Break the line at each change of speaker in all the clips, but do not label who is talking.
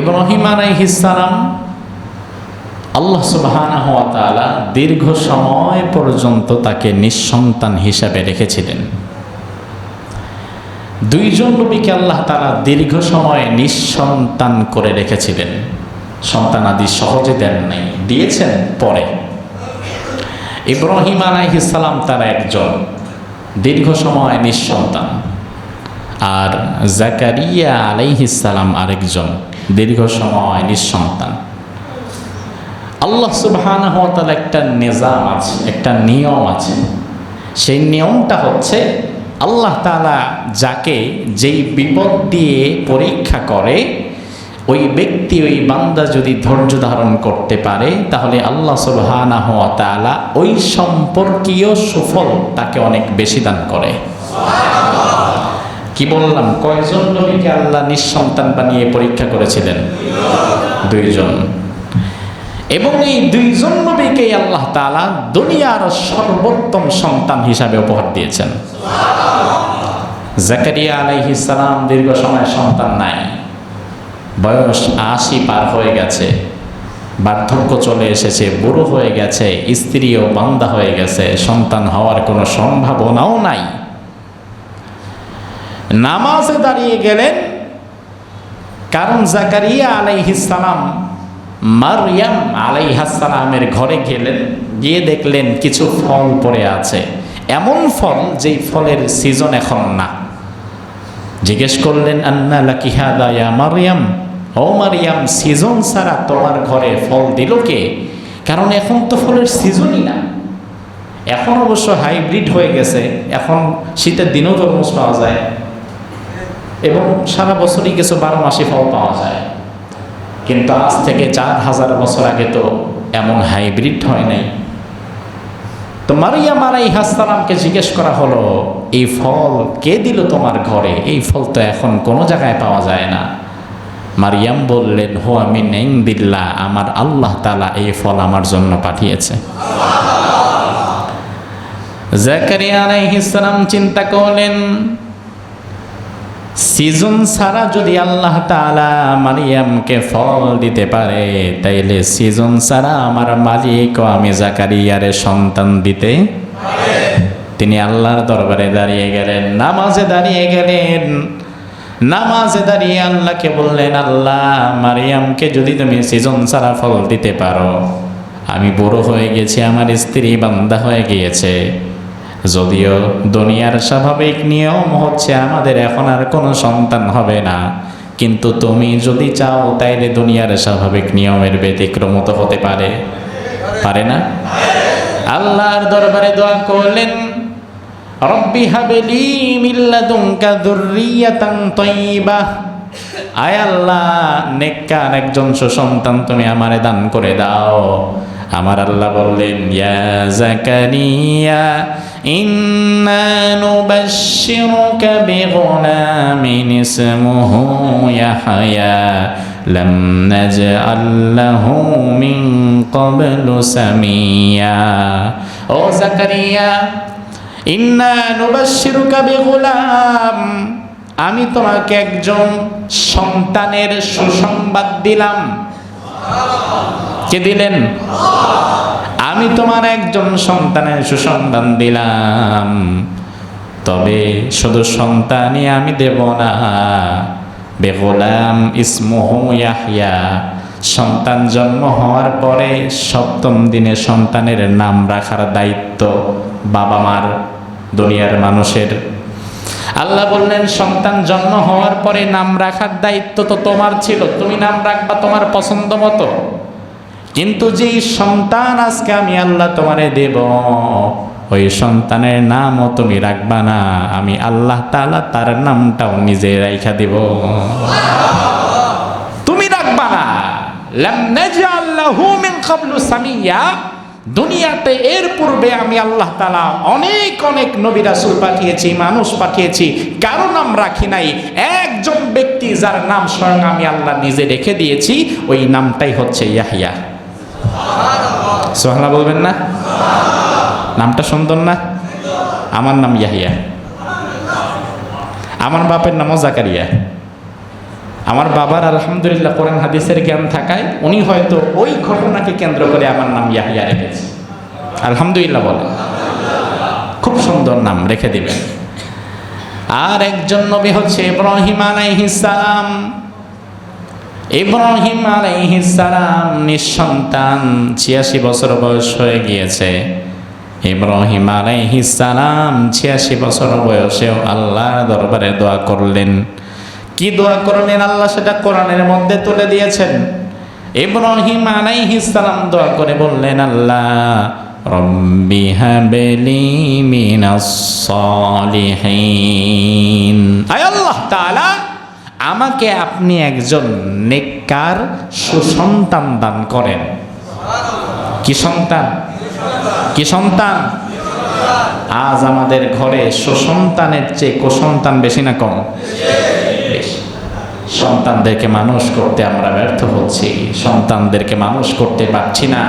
ইব্রাহিম আলাইহিসালাম আল্লাহ সুবহানাহ ওয়া তাআলা দীর্ঘ সময় পর্যন্ত তাকে নিঃসন্তান হিসাবে রেখেছিলেন। দুইজন নবীকে আল্লাহ তাআলা দীর্ঘ সময় নিঃসন্তান করে রেখেছিলেন। সন্তান আদি সহজে দেন নাই, দিয়েছেন পরে। ইব্রাহিম আলাইহিসালাম তারা একজন দীর্ঘ সময় নিঃসন্তান। আর জাকারিয়া আলাইহিসালাম আরেকজন দীর্ঘ সময় নিঃসন্তান। আল্লাহ সুবহানাহু ওয়া তাআলা একটা নিজাম আছে, একটা নিয়ম আছে। সেই নিয়মটা হচ্ছে আল্লাহ তাআলা যাকে যেই বিপদ দিয়ে পরীক্ষা করে, ওই ব্যক্তি, ওই বান্দা যদি ধৈর্য ধারণ করতে পারে, তাহলে আল্লাহ সুবহানাহু ওয়া তাআলা ওই সম্পর্কীয় সুফল তাকে অনেক বেশি দান করে। কি বললাম? কয়জন নবীকে আল্লাহ নিঃসন্তান বানিয়ে পরীক্ষা করেছিলেন? দুইজন। এবং এই দুইজন নবীকে আল্লাহ তাআলা দুনিয়ার সর্বোত্তম সন্তান হিসাবে উপহার দিয়েছেন। জাকারিয়া আলাইহিস সালাম দীর্ঘ সময় সন্তান নাই। বয়স আশি পার হয়ে গেছে। বার্ধক্য চলে এসেছে, বুড়ো হয়ে গেছে, স্ত্রীও বান্দা হয়ে গেছে, সন্তান হওয়ার কোনো সম্ভাবনাও নাই। নামাজে দাঁড়িয়ে গেলেন। কারণ জাকারিয়া আলাইহিসালাম মারিয়াম আলাইহাসালামের ঘরে গেলেন, গিয়ে দেখলেন কিছু ফল পড়ে আছে। এমন ফল যেই ফলের সিজন এখন না। জিজ্ঞেস করলেন, আন্না লাকিহাদা দায়া মারিয়াম ও মারিয়াম সিজন ছাড়া তোমার ঘরে ফল দিল কে? কারণ এখন তো ফলের সিজনই না। এখন অবশ্য হাইব্রিড হয়ে গেছে। এখন শীতের দিনেও তরমুজ পাওয়া যায়। এবং সারা বছরই কিছু বারো মাসে ফল পাওয়া যায়। কিন্তু আজ থেকে চার হাজার বছর আগে তো এমন হাইব্রিড হয় নাই। তো মারিয়াম আলাই হাসালামকে জিজ্ঞেস করা হলো, এই ফল কে দিল তোমার ঘরে? এই ফল তো এখন কোনো জায়গায় পাওয়া যায় না। মারিয়াম বললেন, হো, আমি নেং দিল্লা, আমার আল্লাহ তালা এই ফল আমার জন্য পাঠিয়েছে। জাকারিয়া আলাইহিস সালাম চিন্তা করলেন সিজন ছাড়া যদি আল্লাহ তাআলা মারিয়ামকে ফল দিতে পারে, তাইলে সিজন ছাড়া আমার মালিক ও আমি জাকারিয়ারে সন্তান দিতে তিনি আল্লাহর দরবারে দাঁড়িয়ে গেলেন, নামাজে দাঁড়িয়ে গেলেন। নামাজে দাঁড়িয়ে আল্লাহকে বললেন, আল্লাহ, মারিয়ামকে যদি তুমি সিজন ছাড়া ফল দিতে পারো, আমি বুড়ো হয়ে গেছি, আমার স্ত্রী বান্দা হয়ে গিয়েছে। যদিও দুনিয়ার স্বাভাবিক নিয়ম হচ্ছে আমাদের এখন আর কোনো সন্তান হবে না। কিন্তু তুমি যদি চাও তাইলে দুনিয়ার স্বাভাবিক নিয়মের ব্যতিক্রম তো হতে পারে। পারে না? আল্লাহর দরবারে দোয়া করলেন, রব্বি হাবেলি মিল্লাদুনকা যুররিয়াতান তাইয়্যিবাহ আয় আল্লাহ, নেককার একজন সুসন্তান তুমি আমারে দান করে দাও। আমার আল্লাহ বললেন, ইয়া জাকারিয়া, ইন্না নুবাশশিরুকা বিগুলামিন ইসমুহু ইয়াহইয়া লাম নাজআল লাহু মিন ক্বাবলু সামিয়া। ও জাকারিয়া, ইন্না নুবাশশিরুকা বিগুলাম আমি তোমাকে একজন সন্তানের সুসংবাদ দিলাম। কে দিলেন? আমি তোমার একজন সন্তানের সুসন্তান দিলাম। তবে শুধু সন্তানই আমি দেব না। বেগোলাম ইসমুহু ইয়াহিয়া সন্তান জন্ম হওয়ার পরে সপ্তম দিনে সন্তানের নাম রাখার দায়িত্ব বাবা মার দুনিয়ার মানুষের। আল্লাহ বললেন, সন্তান জন্ম হওয়ার পরে নাম রাখার দায়িত্ব তো তোমার ছিল, তুমি নাম রাখবা তোমার পছন্দ মতো। কিন্তু যেই সন্তান আজকে আমি আল্লাহ তোমারে দেব, ওই সন্তানের নামও তুমি রাখবা না, আমি আল্লাহ তাআলা তার নামটাও নিজে রাইখা দেব। তুমি রাখবা না। লাম নাজআল লাহু মিন ক্বাবলু সামিয়া। দুনিয়াতে এর পূর্বে আমি আল্লাহ তালা অনেক অনেক নবী রাসূল পাঠিয়েছি, মানুষ পাঠিয়েছি, কারও নাম রাখি নাই। একজন ব্যক্তি যার নাম স্বয়ং আমি আল্লাহ নিজে রেখে দিয়েছি, ওই নামটাই হচ্ছে ইয়াহিয়া। সোহানা বলবেন না? নামটা সুন্দর না? আমার নাম ইয়াহিয়া। আমার বাপের নামও জাকারিয়া। আমার বাবার আলহামদুলিল্লাহ কোরআন হাদিসের জ্ঞান থাকায় উনি হয়তো ওই ঘটনাকে কেন্দ্র করে আমার নাম ইয়াহিয়া রেখেছে। আলহামদুলিল্লাহ বলে। খুব সুন্দর নাম, রেখে দিবেন। আর একজন নবী হচ্ছে ইব্রাহিম আলাইহিস সালাম। ইব্রাহিম আলাইহিস সালাম নিঃসন্তান, ছিয়াশি বছর বয়স হয়ে গিয়েছে। ইব্রাহিম আলাইহিস সালাম ছিয়াশি বছর বয়সেও আল্লাহর দরবারে দোয়া করলেন। কি দোয়া করলেন আল্লাহ সেটা কোরআনের মধ্যে তুলে দিয়েছেন? ইব্রাহিম আলাইহিস সালাম দোয়া করে বললেন, আল্লাহ, রব্বি হাবলি মিনাস সালিহিন। আয় আল্লাহ তাআলা, আমাকে আপনি একজন নেককার সুসন্তান দান করেন। কি সন্তান? কি সন্তান? আজ আমাদের ঘরে সুসন্তানের চেয়ে কুসন্তান বেশি না কম? সন্তানদেরকে মানুষ করতে আমরা ব্যর্থ হচ্ছি, সন্তানদেরকে মানুষ করতে পারছি না।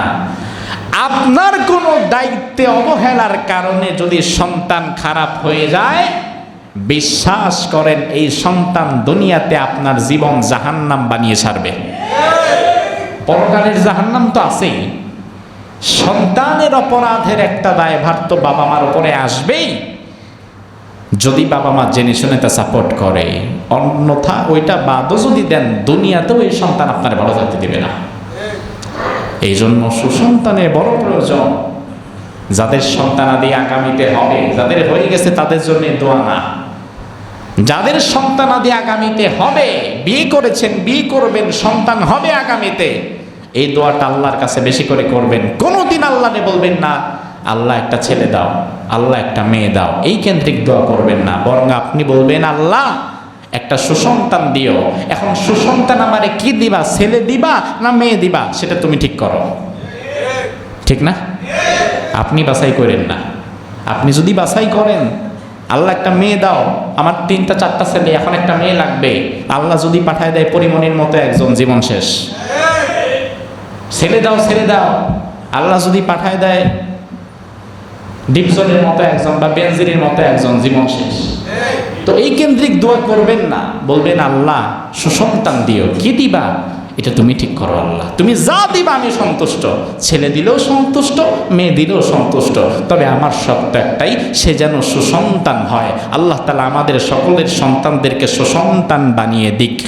আপনার কোনো দায়িত্বে অবহেলার কারণে যদি সন্তান খারাপ হয়ে যায়, বিশ্বাস করেন এই সন্তান দুনিয়াতে আপনার জীবন জাহান্নাম বানিয়ে ছাড়বে। পরকালের জাহান্নাম তো আছেই। সন্তানের অপরাধের একটা দায়ভার তো বাবা মার উপরে আসবেই। যদি বাবা মা জেনে শুনে তা সাপোর্ট করে, অন্যথা ওইটা বাদও যদি দেন, দুনিয়াতেও এই সন্তান আপনার ভালো থাকতে দেবে না। এই জন্য সুসন্তানের বড় প্রয়োজন, যাদের সন্তানাদি আগামীতে হবে, যাদের হয়ে গেছে তাদের জন্য দোয়া না। যাদের সন্তানাদি আগামীতে হবে, বিয়ে করেছেন, বিয়ে করবেন, সন্তান হবে আগামীতে, এই দোয়াটা আল্লাহর কাছে বেশি করে করবেন। কোনোদিন আল্লাহরে বলবেন না আল্লাহ একটা ছেলে দাও, আল্লাহ একটা মেয়ে দাও। এই কেন্দ্রিক দোয়া করবেন না, বরং আপনি বলবেন, আল্লাহ, একটা সুসন্তান দিও। এখন সুসন্তান আমারে কি দিবা? ছেলে দিবা না মেয়ে দিবা? সেটা তুমি ঠিক করো। ঠিক না? আপনি বাছাই করেন না। আপনি যদি বাছাই করেন, আল্লাহ একটা মেয়ে দাও, আমার তিনটা, চারটা ছেলে, এখন একটা মেয়ে লাগবে। আল্লাহ যদি পাঠায় দেয় পরিমণির মতো একজন, জীবন শেষ। ছেলে দাও ছেলে দাও। আল্লাহ যদি পাঠায় দেয় ডিপজনের মতো একজন বা বেনজিরের মতো একজন জীবন শেষ। তো এই কেন্দ্রিক দোয়া করবেন না। বলবেন, আল্লাহ, সুসন্তান দিও। কি দিবা? এটা তুমি ঠিক করো, আল্লাহ। তুমি যা দিবা আমি সন্তুষ্ট। ছেলে দিলেও সন্তুষ্ট, মেয়ে দিলেও সন্তুষ্ট। তবে আমার শর্ত একটাই, সে যেন সুসন্তান হয়। আল্লাহ তালা আমাদের সকলের সন্তানদেরকে সুসন্তান বানিয়ে দিক।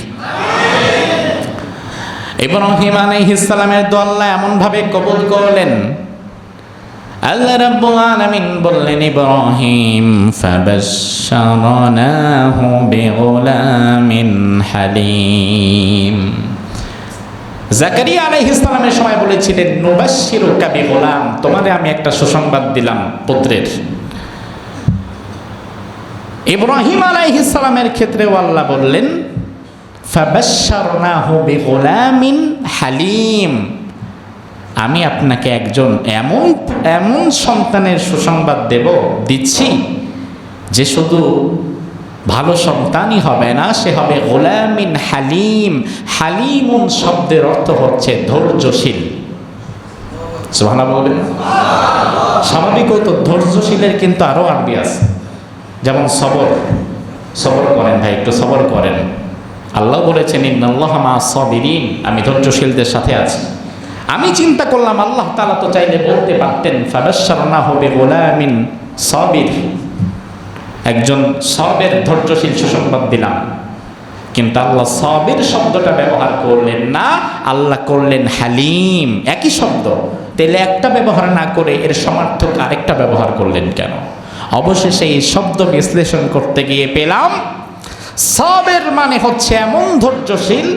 ইব্রাহিম আলাইহিস সালামের দোয়া আল্লাহ এমনভাবে কবুল করলেন আল্লাহ রাব্বুল আলামিন বললেন, ইব্রাহিম, ফাবাশশারনাহু বিগুলামিন হালিম। জাকারিয়া আলাইহিস সালামের সময় বলেছিলেন, নুবাশশিরুকা বিগুলাম, তোমারে আমি একটা সুসংবাদ দিলাম পুত্রের। ইব্রাহিম আলাইহিস সালামের ক্ষেত্রেও আল্লাহ বললেন, ফাবাশশারনাহু বিগুলামিন হালিম। আমি আপনাকে একজন এমন এমন সন্তানের সুসংবাদ দেব, দিচ্ছি, যে শুধু ভালো সন্তানই হবে না, সে হবে গোলামিন হালিম। হালিমুন শব্দের অর্থ হচ্ছে ধৈর্যশীল। সুবহানাল্লাহ বলবেন স্বাভাবিক তো ধৈর্যশীলের কিন্তু আরও আরবি আছে। যেমন সবর। সবর করেন ভাই, একটু সবর করেন। আল্লাহ বলেছেন, ইন্নাল্লাহ মা সবিরিন। আমি ধৈর্যশীলদের সাথে আছি। আমি চিন্তা করলাম, আল্লাহ তালা তো চাইলে বলতে পারতেন ফাবাশারনা হবে গোলামিন সবির। একজন সবের ধৈর্যশীল সুসংবাদ দিলাম। কিন্তু আল্লাহ সবের শব্দটা ব্যবহার করলেন না, আল্লাহ করলেন হালিম, একই শব্দ। তাহলে একটা ব্যবহার না করে এর সমার্থক আরেকটা ব্যবহার করলেন কেন? অবশেষে এই শব্দ বিশ্লেষণ করতে গিয়ে পেলাম, সবের মানে হচ্ছে এমন ধৈর্যশীল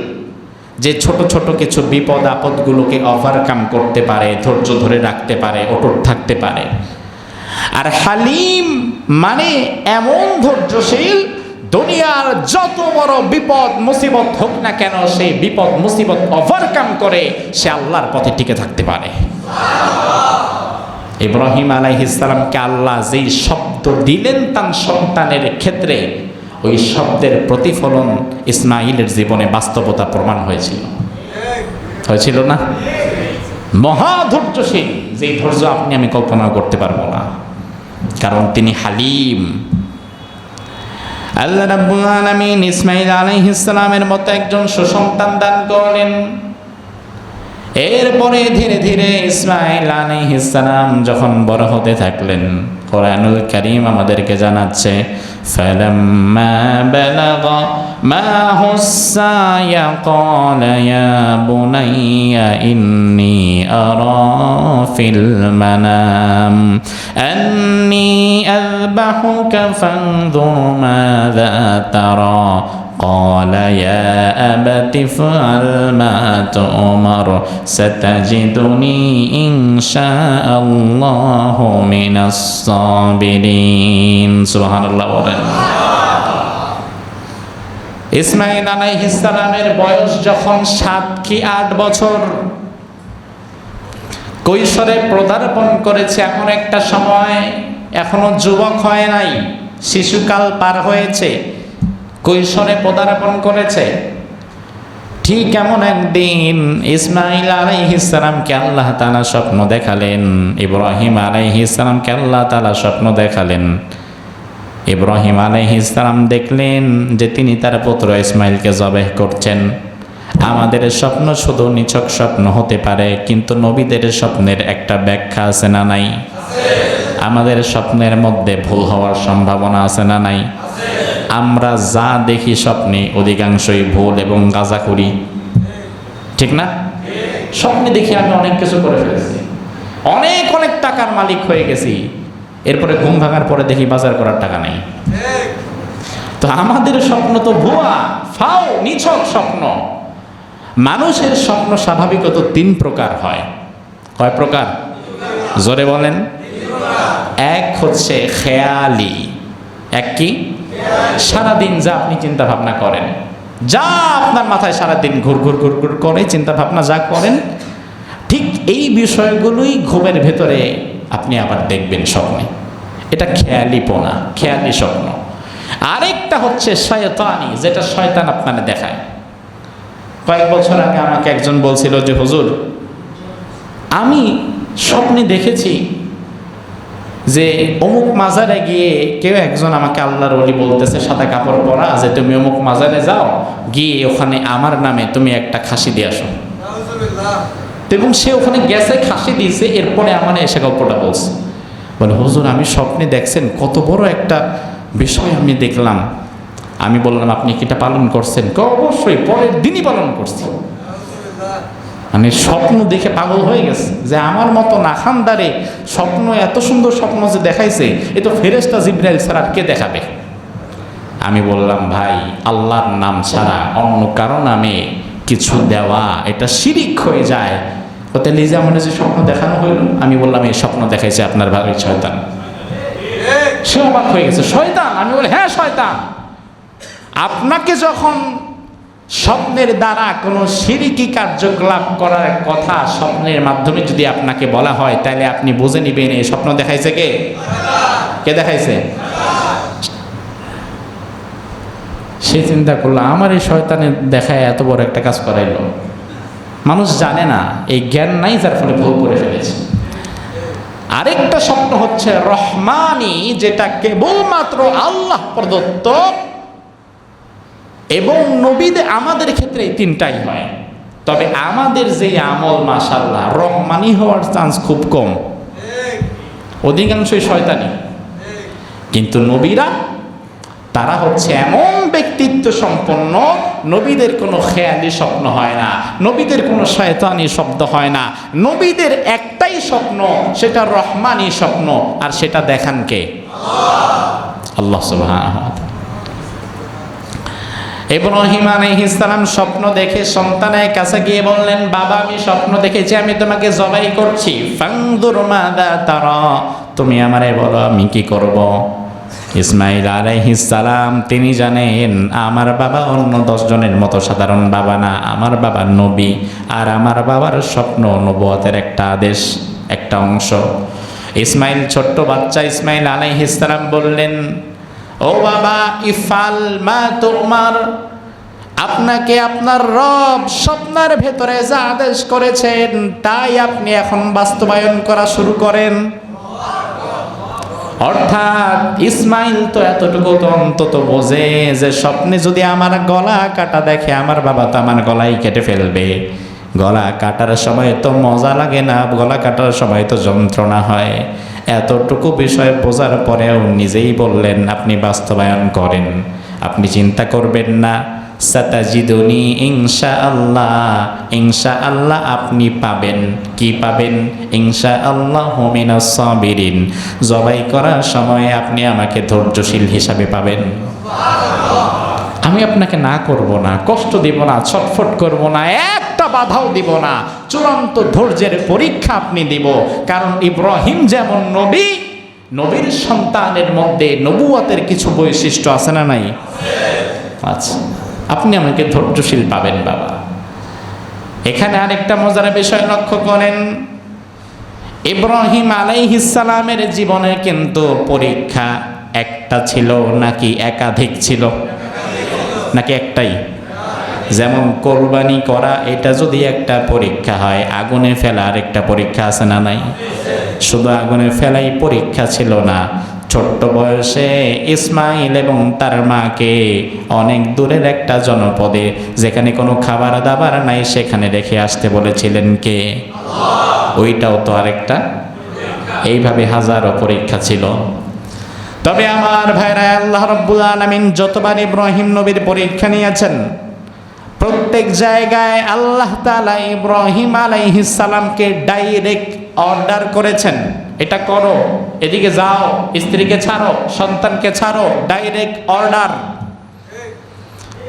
যে ছোট ছোট কিছু বিপদ আপদগুলোকে ওভারকাম করতে পারে, ধৈর্য ধরে রাখতে পারে, অটুট থাকতে পারে। আর হালিম মানে এমন ধৈর্যশীল, দুনিয়ার যত বড় বিপদ, মুসিবত হোক না কেন, সেই বিপদ, মুসিবত ওভারকাম করে সে আল্লাহর পথে টিকে থাকতে পারে। ইব্রাহিম আলাইহিসালামকে আল্লাহ যেই শব্দ দিলেন তার সন্তানের ক্ষেত্রে ওই শব্দের প্রতিফলন ইসমাইলের জীবনে বাস্তবতা প্রমাণ হয়েছিল। হয়েছিল না? মহা ধৈর্যশীল যে ধৈর্য আপনি আমি কল্পনা করতে পারব না। কারণ তিনি হালিম। আল্লাহ রাব্বুল আলামিন ইসমাইল আলাইহিস সালামের মতো একজন সুসন্তান দান করলেন। এরপরে ধীরে ধীরে ইসমাইল আলাইহিস সালাম যখন বড় হতে থাকলেন, কোরআনুল কারীম আমাদেরকে জানাচ্ছে ফালাম্মা বালাগা মাহু সায়া ক্বালা ইয়া বুনাইয়া ইন্নী আরা ফিল মানাম আন্নী আযবাহুকা ফানজুর মাযা তারা قال يا أبت افعل ما تؤمر ستجدني إن شاء الله من الصابرين سبحان الله বলেন ইসমাইল আলাইহিসসালামের বয়স যখন সাত কি আট বছর কৈশোরে পদার্পণ করেছে এমন একটা সময় এখনো যুবক হয় নাই শিশুকাল পার হয়েছে কৈশোরে পদার্পণ করেছে। ঠিক এমন একদিন ইসমাইল আলাইহিসসালামকে আল্লাহ তাআলা স্বপ্ন দেখালেন। ইব্রাহিম আলাইহিসসালামকে আল্লাহ তাআলা স্বপ্ন দেখালেন। ইব্রাহিম আলাইহিসসালাম দেখলেন যে তিনি তার পুত্র ইসমাইলকে জবেহ করছেন। আমাদের স্বপ্ন শুধু নিছক স্বপ্ন হতে পারে, কিন্তু নবীদের স্বপ্নের একটা ব্যাখ্যা আছে না নাই? আমাদের স্বপ্নের মধ্যে ভুল হওয়ার সম্ভাবনা আছে না নাই? আমরা যা দেখি স্বপ্নে অধিকাংশই ভুল এবং গাঁজা করি ঠিক না? স্বপ্নে দেখি আমি অনেক কিছু করে ফেলেছি। অনেক অনেক টাকার মালিক হয়ে গেছি। এরপরে ঘুম ভাঙার পরে দেখি বাজার করার টাকা নেই। তো আমাদের স্বপ্ন তো ভুয়া, ফাও, নিছক স্বপ্ন। মানুষের স্বপ্ন স্বাভাবিকত তিন প্রকার হয়। কয় প্রকার? জোরে বলেন। এক হচ্ছে খেয়ালি। এক কি? সারাদিন যা আপনি চিন্তা ভাবনা করেন, যা আপনার মাথায় সারাদিন ঘুর ঘুর ঘুর ঘুর করে চিন্তা ভাবনা যা করেন, ঠিক এই বিষয়গুলোই ঘুমের ভেতরে আপনি আবার দেখবেন স্বপ্নে। এটা খেয়ালিপনা খেয়ালি স্বপ্ন। আরেকটা হচ্ছে শয়তানি, যেটা শয়তান আপনাকে দেখায়। কয়েক বছর আগে আমাকে একজন বলছিল যে, হুজুর, আমি স্বপ্নে দেখেছি যে অমুক মাজারে গিয়ে কেউ একজন আমাকে আল্লাহর অলি বলতেছে সাদা কাপড় পরা যে তুমি অমুক মাজারে যাও গিয়ে ওখানে আমার নামে তুমি একটা খাসি দিয়ে আসো। এবং সে ওখানে গেছে খাসি দিয়েছে এরপরে আমার এসে গল্পটা বলছে। বলে হুজুর আমি স্বপ্নে দেখছেন কত বড় একটা বিষয় আমি দেখলাম। আমি বললাম আপনি কি এটা পালন করছেন? অবশ্যই পরের দিনই পালন করছি। মানে স্বপ্ন দেখে পাগল হয়ে গেছে যে আমার মতো নাখানদারে স্বপ্ন, এত সুন্দর স্বপ্ন যে দেখাইছে, এ তো ফেরেস্তা জিব্রাইল ছাড়া কে দেখাবে? আমি বললাম, ভাই, আল্লাহর নাম ছাড়া অন্য কারও নামে কিছু দেওয়া, এটা শিরিক হয়ে যায়। ওতে লিজা মনে যে স্বপ্ন দেখানো হইল, আমি বললাম, এই স্বপ্ন দেখাইছে আপনার ভাই শয়তান। সে অবাক হয়ে গেছে, শয়তান? আমি বলি হ্যাঁ শয়তান। আপনাকে যখন স্বপ্নের দ্বারা কোনো সিরিকি কার্যকলাপ করার কথা স্বপ্নের মাধ্যমে যদি আপনাকে বলা হয়, তাহলে আপনি বুঝে নিবেন এই স্বপ্ন দেখাইছে কে? কে দেখাইছে? সে চিন্তা করল, আমার এই শয়তানের দেখায় এত বড় একটা কাজ করাইলো। মানুষ জানে না, এই জ্ঞান নাই যার ফলে ভুল করে ফেলেছে। আরেকটা স্বপ্ন হচ্ছে রহমানি, যেটা কেবলমাত্র আল্লাহ প্রদত্ত। এবং নবীদের আমাদের ক্ষেত্রে এই তিনটাই হয়। তবে আমাদের যে আমল মাসাল্লাহ রহমানি হওয়ার চান্স খুব কম। অধিকাংশই শয়তানি। কিন্তু নবীরা, তারা হচ্ছে এমন ব্যক্তিত্ব সম্পন্ন, নবীদের কোনো খেয়ালি স্বপ্ন হয় না, নবীদের কোনো শয়তানি শব্দ হয় না। নবীদের একটাই স্বপ্ন, সেটা রহমানি স্বপ্ন, আর সেটা দেখান কে? আল্লাহ সুবহানাহু ওয়া তাআলা। ইব্রাহিম আলাইহিসসালাম স্বপ্ন দেখে সন্তানের কাছে গিয়ে বললেন, বাবা, আমি স্বপ্ন দেখেছি, আমি তোমাকে জবাই করছি। ফাংদুর মাদা তারা, তুমি আমারে বলো, আমি কি করব? ইসমাইল আলাইহিসসালাম তিনি জানেন, আমার বাবা অন্য দশজনের মতো সাধারণ বাবা না, আমার বাবা নবী, আর আমার বাবার স্বপ্ন নবুয়তের একটা আদেশ, একটা অংশ। ইসমাইল ছোট্ট বাচ্চা ইসমাইল আলাইহিসসালাম বললেন ও বাবা, ইফাল মা তোমার। আপনাকে আপনার রব স্বপ্নের ভেতরে যা আদেশ করেছেন, তাই আপনি এখন বাস্তবায়ন করা শুরু করেন। অর্থাৎ ইসমাইল তো এতটুকু তো অন্তত বোঝে যে স্বপ্নে যদি আমার গলা কাটা দেখে, আমার বাবা তো আমার গলাই কেটে ফেলবে। গলা কাটার সময় তো মজা লাগে না, গলা কাটার সময় তো যন্ত্রণা হয়। এতটুকু বিষয় বোঝার পরেও নিজেই বললেন, আপনি বাস্তবায়ন করেন। আপনি চিন্তা করবেন না। সাতাজিদুনি ইনশা আল্লাহ ইনশা আল্লাহ আপনি পাবেন। কি পাবেন? ইনশা আল্লাহ জবাই করার সময় আপনি আমাকে ধৈর্যশীল হিসাবে পাবেন। আমি আপনাকে না করব না, কষ্ট দিব না, ছটফট করব না একটা বাধাও দিব না। চূড়ান্ত ধৈর্যের পরীক্ষা আপনি দিব। কারণ ইব্রাহিম যেমন নবী, নবীর সন্তানের মধ্যে নবুয়াতের কিছু বৈশিষ্ট্য আছে না নাই? আচ্ছা আপনি আমাকে ধৈর্যশীল পাবেন বাবা। এখানে আরেকটা মজার বিষয় লক্ষ্য করেন। ইব্রাহিম আলাইহিসালামের জীবনে কিন্তু পরীক্ষা একটা ছিল নাকি একাধিক ছিল? নাকি একটাই? যেমন কোরবানি করা, এটা যদি একটা পরীক্ষা হয়, আগুনে ফেলা আর একটা পরীক্ষা আছে না নাই? শুধু আগুনে ফেলাই পরীক্ষা ছিল না। ছোট্ট বয়সে ইসমাইল এবং তার মাকে অনেক দূরের একটা জনপদে, যেখানে কোনো খাবার দাবার নাই, সেখানে রেখে আসতে বলেছিলেন কে? ওইটাও তো আরেকটা। এইভাবে হাজারো পরীক্ষা ছিল। তবে আমার ভাইরা, আল্লাহ রব্বুল আলমিন যতবার ইব্রাহিম নবীর পরীক্ষা নিয়েছেন প্রত্যেক জায়গায় আল্লাহ তালা ইব্রাহিম আলাইহিস সালামকে ডাইরেক্ট অর্ডার করেছেন। এটা করো, এদিকে যাও, স্ত্রীকে ছাড়ো, সন্তানকে ছাড়ো, ডাইরেক্ট অর্ডার।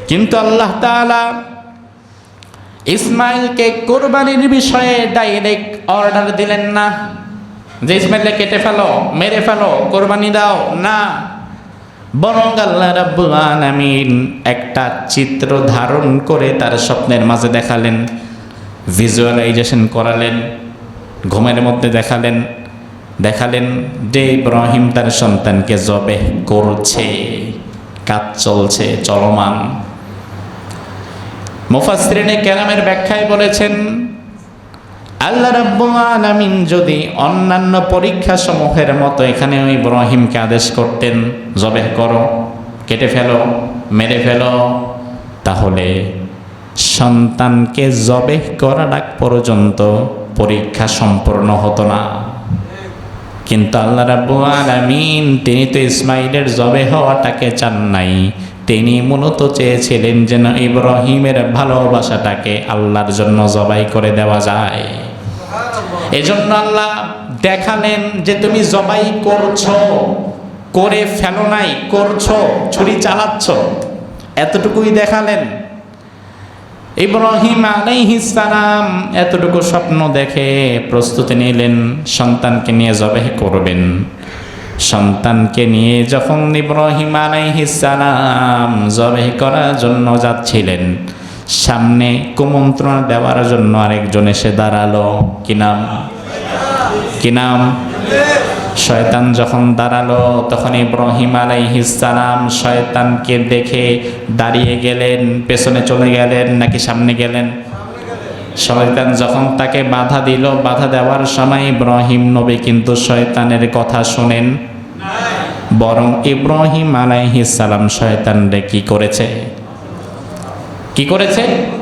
কিন্তু আল্লাহ তাআলা ইসমাইলকে কোরবানির বিষয়ে ডাইরেক্ট অর্ডার দিলেন না। যে ইসমাইলকে কেটে ফেলো, মেরে ফেলো, কোরবানি দাও, না। বরং আল্লাহ রাব্বুল আলামিন একটা চিত্র ধারণ করে তার স্বপ্নের মাঝে দেখালেন ভিজুয়ালাইজেশন করালেন, ঘুমের মধ্যে দেখালেন দেখালেন যে ইব্রাহিম তার সন্তানকে জবে করছে, কাজ চলছে, চলমান। মুফাসরিনে কেরামের ব্যাখ্যায় বলেছেন, আল্লাহ রাব্বুল আলামিন যদি অন্যান্য পরীক্ষা সমূহের মতো এখানে ইব্রাহিমকে আদেশ করতেন জবেহ করো, কেটে ফেলো, মেরে ফেলো। তাহলে সন্তানকে জবেহ করার আগ পর্যন্ত পরীক্ষা সম্পূর্ণ হতো না। কিন্তু আল্লাহ রাব্বুল আলামিন, তিনি তো ইসমাইলের জবে হওয়াটাকে চান নাই। তিনি মূলত চেয়েছিলেন যেন ইব্রাহিমের ভালোবাসাটাকে আল্লাহর জন্য জবাই করে দেওয়া যায়। এজন্য আল্লাহ দেখালেন যে তুমি জবাই করছ। করে ফেলো নাই, করছ, ছুরি চালাচ্ছ। এতটুকুই দেখালেন। ইব্রাহিম সালাম এতটুকু স্বপ্ন দেখে প্রস্তুতি নিলেন, সন্তানকে নিয়ে জবেহ করবেন। সন্তানকে নিয়ে যখন ইব্রাহিম সালাম জবেহ করার জন্য যাচ্ছিলেন, সামনে কুমন্ত্রণা দেওয়ার জন্য আরেকজন এসে দাঁড়াল। কি নাম? কি নাম? শয়তান যখন দাঁড়াল, তখন ইব্রাহিম আলাইহিসালাম শয়তানকে দেখে দাঁড়িয়ে গেলেন, পেছনে চলে গেলেন, নাকি সামনে গেলেন। শয়তান যখন তাকে বাধা দিল, বাধা দেওয়ার সময় ইব্রাহিম নবী কিন্তু শয়তানের কথা শোনেন। বরং ইব্রাহিম আলাইহিসালাম শয়তানরে কি করেছে? কি করেছে?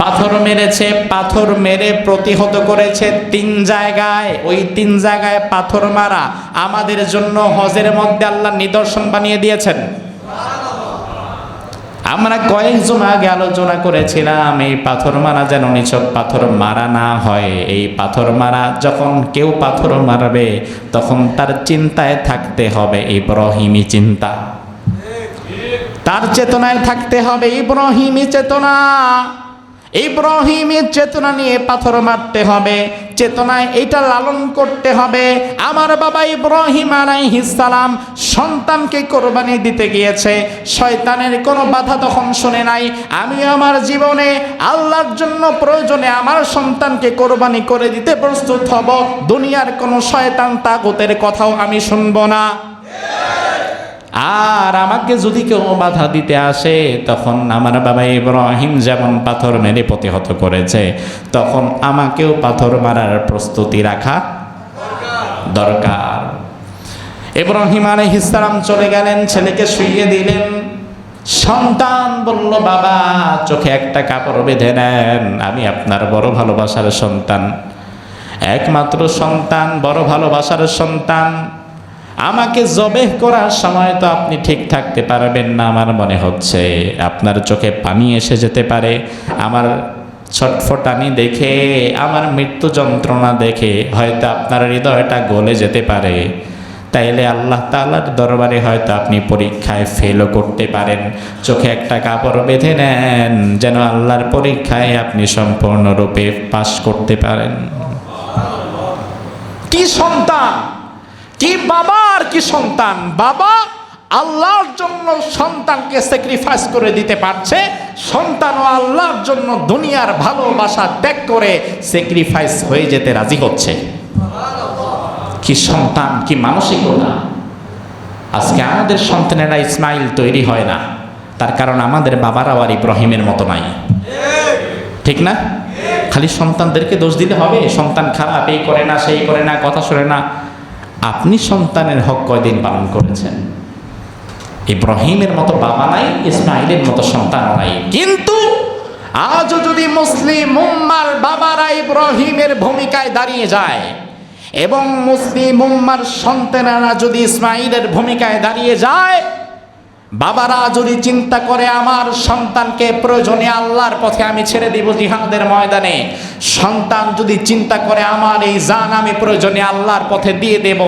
পাথর মেরেছে, পাথর মেরে প্রতিহত করেছে তিন জায়গায়। ওই তিন জায়গায় পাথর মারা আমাদের জন্য হজের মধ্যে আল্লাহ নিদর্শন বানিয়ে দিয়েছেন। আমরা কয়েকজন আগে আলোচনা করেছিলাম, এই পাথর মারা যেন নিছক পাথর মারা না হয়। এই পাথর মারা যখন কেউ পাথর মারবে, তখন তার চিন্তায় থাকতে হবে ইব্রাহিমী চিন্তা। তার চেতনায় থাকতে হবে ইব্রাহিমী চেতনা। ইব্রাহিমের চেতনা নিয়ে পাথর মারতে হবে, চেতনায় এটা লালন করতে হবে। আমার বাবা ইব্রাহিম আলাইহিসালাম সন্তানকে কোরবানি দিতে গিয়েছে। শয়তানের কোনো বাধা তখন শুনে নাই। আমি আমার জীবনে আল্লাহর জন্য প্রয়োজনে আমার সন্তানকে কোরবানি করে দিতে প্রস্তুত হব। দুনিয়ার কোনো শয়তান তাগতের কথাও আমি শুনব না। আর আমাকে যদি কেউ বাধা দিতে আসে, তখন আমার বাবা ইব্রাহিম যেমন পাথর মেরে প্রতিহত করেছে, তখন আমাকেও পাথর মারার প্রস্তুতি রাখা দরকার। ইব্রাহিম আলাইহিসসালাম চলে গেলেন, ছেলেকে শুইয়ে দিলেন। সন্তান বলল, বাবা, চোখে একটা কাপড় বেঁধে নেন, আমি আপনার বড় ভালোবাসার সন্তান। একমাত্র সন্তান, বড় ভালোবাসার সন্তান। আমাকে জবেহ করার সময় তো আপনি ঠিক থাকতে পারবেন না, আমার মনে হচ্ছে। আপনার চোখে পানি এসে যেতে পারে, আমার ছটফটানি দেখে, আমার মৃত্যু যন্ত্রণা দেখে হয়তো আপনার হৃদয়টা গলে যেতে পারে। তাইলে আল্লাহ তাআলার দরবারে হয়তো আপনি পরীক্ষায় ফেলও করতে পারেন। চোখে একটা কাপড় বেঁধে নেন, যেন আল্লাহর পরীক্ষায় আপনি সম্পূর্ণরূপে পাশ করতে পারেন। কি সন্তান, কি বাবা আর কি সন্তান? বাবা আল্লাহর জন্য সন্তানকে স্যাক্রিফাইস করে দিতে পারছে। সন্তানও আল্লাহর জন্য দুনিয়ার ভালোবাসা ত্যাগ করে স্যাক্রিফাইস হয়ে যেতে রাজি হচ্ছে। কি সন্তান, কি মানসিকতা? আজকে আমাদের সন্তানেরা ইসমাইল তৈরি হয় না। তার কারণ আমাদের বাবারাও আর ইব্রাহিমের মতো নাই। ঠিক না? খালি সন্তানদেরকে দোষ দিলে হবে। সন্তান খারাপ, এই করে না, সেই করে না, কথা শোনে না। আপনি সন্তানের হক কয়দিন পালন করেছেন? ইব্রাহিমের মতো বাবা নাই, ইসমাইলের মতো সন্তান নাই। কিন্তু আজও যদি মুসলিম উম্মার বাবারা ইব্রাহিমের ভূমিকায় দাঁড়িয়ে যায়, এবং মুসলিম উম্মার সন্তানেরা যদি ইসমাইলের ভূমিকায় দাঁড়িয়ে যায় বাবারা, যদি চিন্তা করে আমার সন্তানকে প্রয়োজনে আল্লাহর পথে আমি ছেড়ে দিব জিহাদের ময়দানে, সন্তান যদি চিন্তা করে আমার এই জান আমি প্রয়োজনে আল্লাহর পথে দিয়ে দেব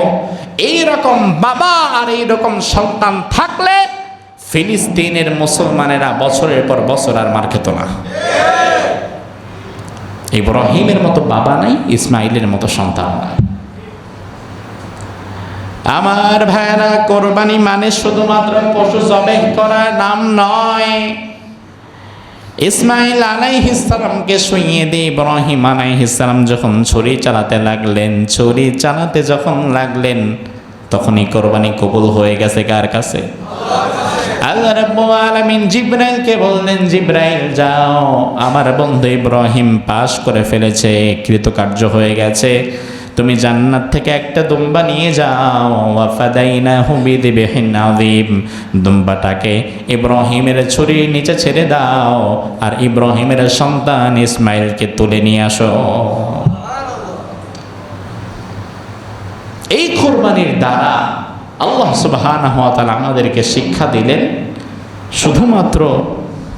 এই রকম বাবা আর এই রকম সন্তান থাকলে ফিলিস্তিনের মুসলমানেরা বছরের পর বছর আর মার খেত না। ইব্রাহিমের মতো বাবা নাই, ইসমাইলের মতো সন্তান নাই। আমার ভাইরা, কোরবানি মানে শুধুমাত্র পশু জবেহ করার নাম নয়। ইসমাইল আলাইহিসসালামকে শুইয়ে দিয়ে ইব্রাহিম আলাইহিসসালাম যখন ছুরি চালাতে লাগলেন, ছুরি চালাতে যখন লাগলেন, তখনই কোরবানি কবুল হয়ে গেছে কার কাছে? আল্লাহ বললেন, জিব্রাইল, যাও। আমার বন্ধু ইব্রাহিম পাশ করে ফেলেছে, কৃতকার্য হয়ে গেছে। তুমি জান্নাত থেকে একটা দুম্বা নিয়ে যাও। ওয়াফাদাইনা হুবিদি বেহিন আযীম। দুম্বাটাকে ইব্রাহিমের ছুরির নিচে ছেড়ে দাও আর ইব্রাহিমের সন্তান ইসমাইলকে তুলে নিয়ে আসো। এই কোরবানির দ্বারা আল্লাহ তাআলা আমাদেরকে শিক্ষা দিলেন, শুধুমাত্র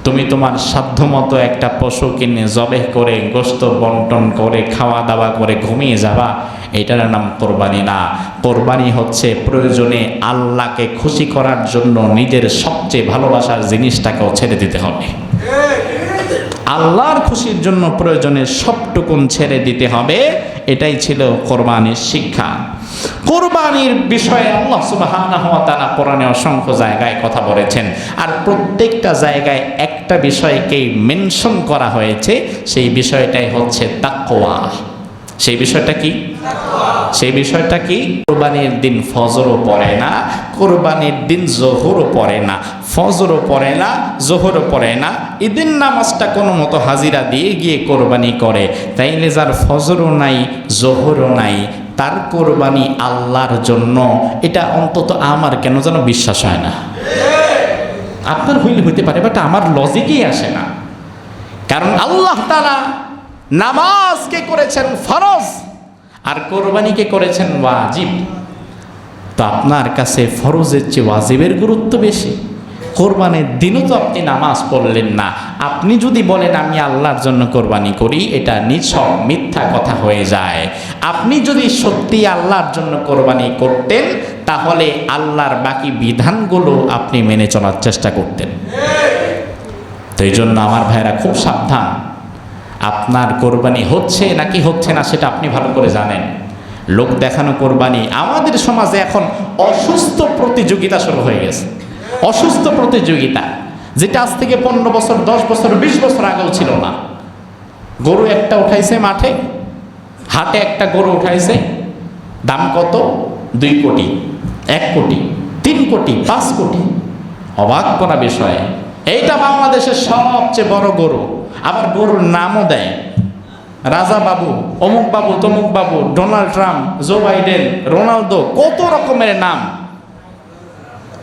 তুমি তোমার সাধ্যমতো একটা পশু কিনে জবেহ করে, গোস্ত বন্টন করে খাওয়া দাওয়া করে ঘুমিয়ে যাবা। এটার নাম কোরবানি না। কোরবানি হচ্ছে প্রয়োজনে আল্লাহকে খুশি করার জন্য নিজের সবচেয়ে ভালোবাসার জিনিসটাকেও ছেড়ে দিতে হবে। আল্লাহর খুশির জন্য প্রয়োজনে সবটুকুন ছেড়ে দিতে হবে। এটাই ছিল কোরবানির শিক্ষা। কোরবানির বিষয়ে আল্লাহ তাআলা কোরআনে অসংখ্য জায়গায় কথা বলেছেন। আর প্রত্যেকটা জায়গায় একটা বিষয়কেই মেনশন করা হয়েছে, সেই বিষয়টাই হচ্ছে তাকওয়া। সেই বিষয়টা কি? সেই বিষয়টা কি? কোরবানির দিন ফজরও পড়ে না, কোরবানির দিন জোহরও পড়ে না, ফজরও পড়ে না, জোহরও পড়ে না। ঈদের নামাজটা কোনো মতো হাজিরা দিয়ে গিয়ে কোরবানি করে। তাইলে যার ফজরও নাই, জোহরও নাই তার কোরবানি আল্লাহর জন্য, এটা অন্তত আমার কেন যেন বিশ্বাস হয় না। আপনার হইলে হইতে পারে বাট আমার লজিকই আসে না। কারণ আল্লাহ তারা নামাজকে করেছেন ফরজ, আর কোরবানিকে করেছেন ওয়াজিব। তো আপনার কাছে ফরজের চেয়ে ওয়াজিবের গুরুত্ব বেশি। কোরবানের দিনও তো আপনি নামাজ পড়লেন না। আপনি যদি বলেন, আমি আল্লাহর জন্য কোরবানি করি, এটা নিছক মিথ্যা কথা হয়ে যায়। আপনি যদি সত্যি আল্লাহর জন্য কোরবানি করতেন, তাহলে আল্লাহর বাকি বিধানগুলো আপনি মেনে চলার চেষ্টা করতেন। তো এই জন্য আমার ভাইরা খুব সাবধান। আপনার কোরবানি হচ্ছে নাকি হচ্ছে না, সেটা আপনি ভালো করে জানেন। লোক দেখানো কোরবানি আমাদের সমাজে এখন অসুস্থ প্রতিযোগিতা শুরু হয়ে গেছে। অসুস্থ প্রতিযোগিতা, যেটা আজ থেকে পনেরো বছর, দশ বছর, বিশ বছর আগেও ছিল না। গরু একটা উঠাইছে মাঠে, হাটে একটা গরু উঠাইছে, দাম কত? দুই কোটি, এক কোটি, তিন কোটি, পাঁচ কোটি। অবাক করা বিষয়। এইটা বাংলাদেশের সবচেয়ে বড় গরু। আবার গরুর নামও দেয়। রাজা বাবু, অমুক বাবু, তমুক বাবু, Donald Trump, Joe Biden Ronaldo কত রকমের নাম।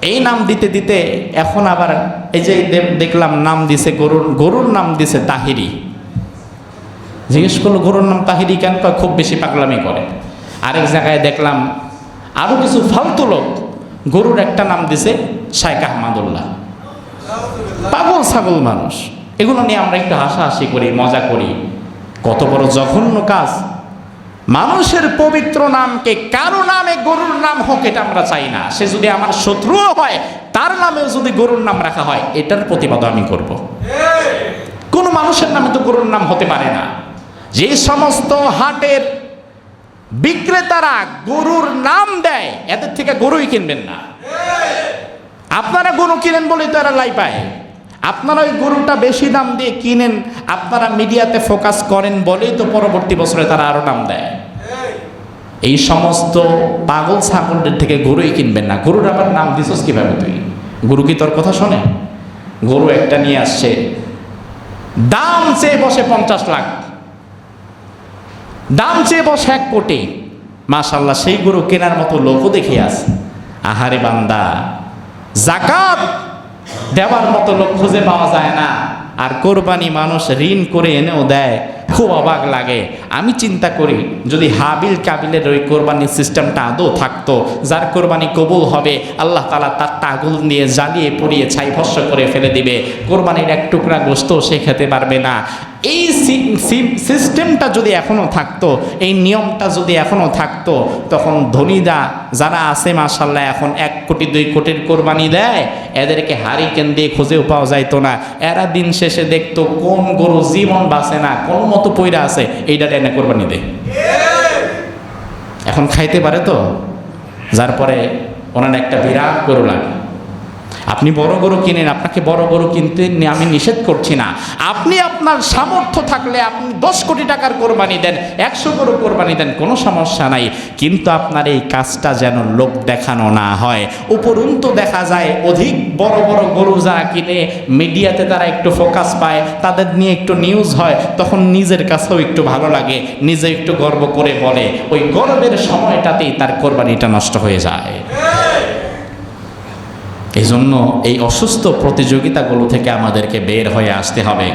এই নাম দিতে দিতে এখন আবার এই যে দেখলাম নাম দিছে গরুর গরুর নাম দিছে তাহিরি। জিজ্ঞেস করল, গরুর নাম তাহিরি কেন? কয়, খুব বেশি পাগলামি করে। আরেক জায়গায় দেখলাম আরও কিছু ফালতু লোক গরুর একটা নাম দিছে শাইখ আহমাদুল্লাহ। পাগল ছাগল মানুষ। এগুলো নিয়ে আমরা একটু হাসাহাসি করি, মজা করি। কত বড় জঘন্য কাজ। মানুষের পবিত্র নামকে কারও নামে গরুর নাম হোক এটা আমরা চাই না। সে যদি আমার শত্রুও হয়, তার নামেও যদি গরুর নাম রাখা হয়, এটার প্রতিবাদ আমি করব। কোনো মানুষের নামে তো গরুর নাম হতে পারে না। যে সমস্ত হাটের বিক্রেতারা গরুর নাম দেয়, এদের থেকে গরুই কিনবেন না। আপনারা গরু কিনেন বলেই তো এরা লাই পায়। আপনারা ওই গরুটা বেশি দাম দিয়ে কিনেন, আপনারা মিডিয়াতে ফোকাস করেন বলেই তো পরবর্তী বছরে তারা আরও দাম দেয়। এই সমস্ত পাগল ছাগলদের থেকে গরুই কিনবেন না। গরুর আবার নাম দিছস কীভাবে তুই? গরু কি তোর কথা শোনে? গরু একটা নিয়ে আসছে। দাম চেয়ে বসে পঞ্চাশ লাখ। দাম চেয়ে বসে এক কোটি। মাশাল্লাহ সেই গরু কেনার মতো লোকও দেখে আছে আহারে বান্দা। জাকাত দেওয়ার মতো লোক খুঁজে পাওয়া যায় না। আর কোরবানি মানুষ ঋণ করে এনেও দেয়। খুব অবাক লাগে। আমি চিন্তা করি, যদি হাবিল কাবিলের ওই কোরবানির সিস্টেমটা আদৌ থাকতো, যার কোরবানি কবুল হবে, আল্লাহ তালা তার তাগুল দিয়ে জ্বালিয়ে পুড়িয়ে ছাই ভস্য করে ফেলে দিবে। কোরবানির এক টুকরা গোস্ত সে খেতে পারবে না। এই সিস্টেমটা যদি এখনও থাকতো, এই নিয়মটা যদি এখনও থাকতো, তখন ধনীরা যারা আছে মাসাল্লাহ এখন এক কোটি, দুই কোটির কোরবানি দেয়, এদেরকে হারিকেন দিয়ে খুঁজেও পাওয়া যাইতো না। এরা দিন শেষে দেখতো, কোন গরু জীবন বাঁচে না, কোন মতো পইরা আছে এইটা এনে কোরবানি দেয় এখন খাইতে পারে তো? যার পরে ওনার একটা বিরাট গরু লাগে। আপনি বড় গরু কিনেন, আপনাকে বড় গরু কিনতে আমি নিষেধ করছি না। আপনি আপনার সামর্থ্য থাকলে আপনি দশ কোটি টাকার কোরবানি দেন, একশো গরু কোরবানি দেন, কোনো সমস্যা নাই। কিন্তু আপনার এই কাজটা যেন লোক দেখানো না হয়। উপরন্তু দেখা যায়, অধিক বড় বড় গরু যারা কিনে, মিডিয়াতে তারা একটু ফোকাস পায়, তাদের নিয়ে একটু নিউজ হয়, তখন নিজের কাছেও একটু ভালো লাগে, নিজে একটু গর্ব করে বলে। ওই গর্বের সময়টাতেই তার কোরবানিটা নষ্ট হয়ে যায়। এই জন্য এই অসুস্থ প্রতিযোগিতাগুলো থেকে আমাদেরকে বের হয়ে আসতে হবে।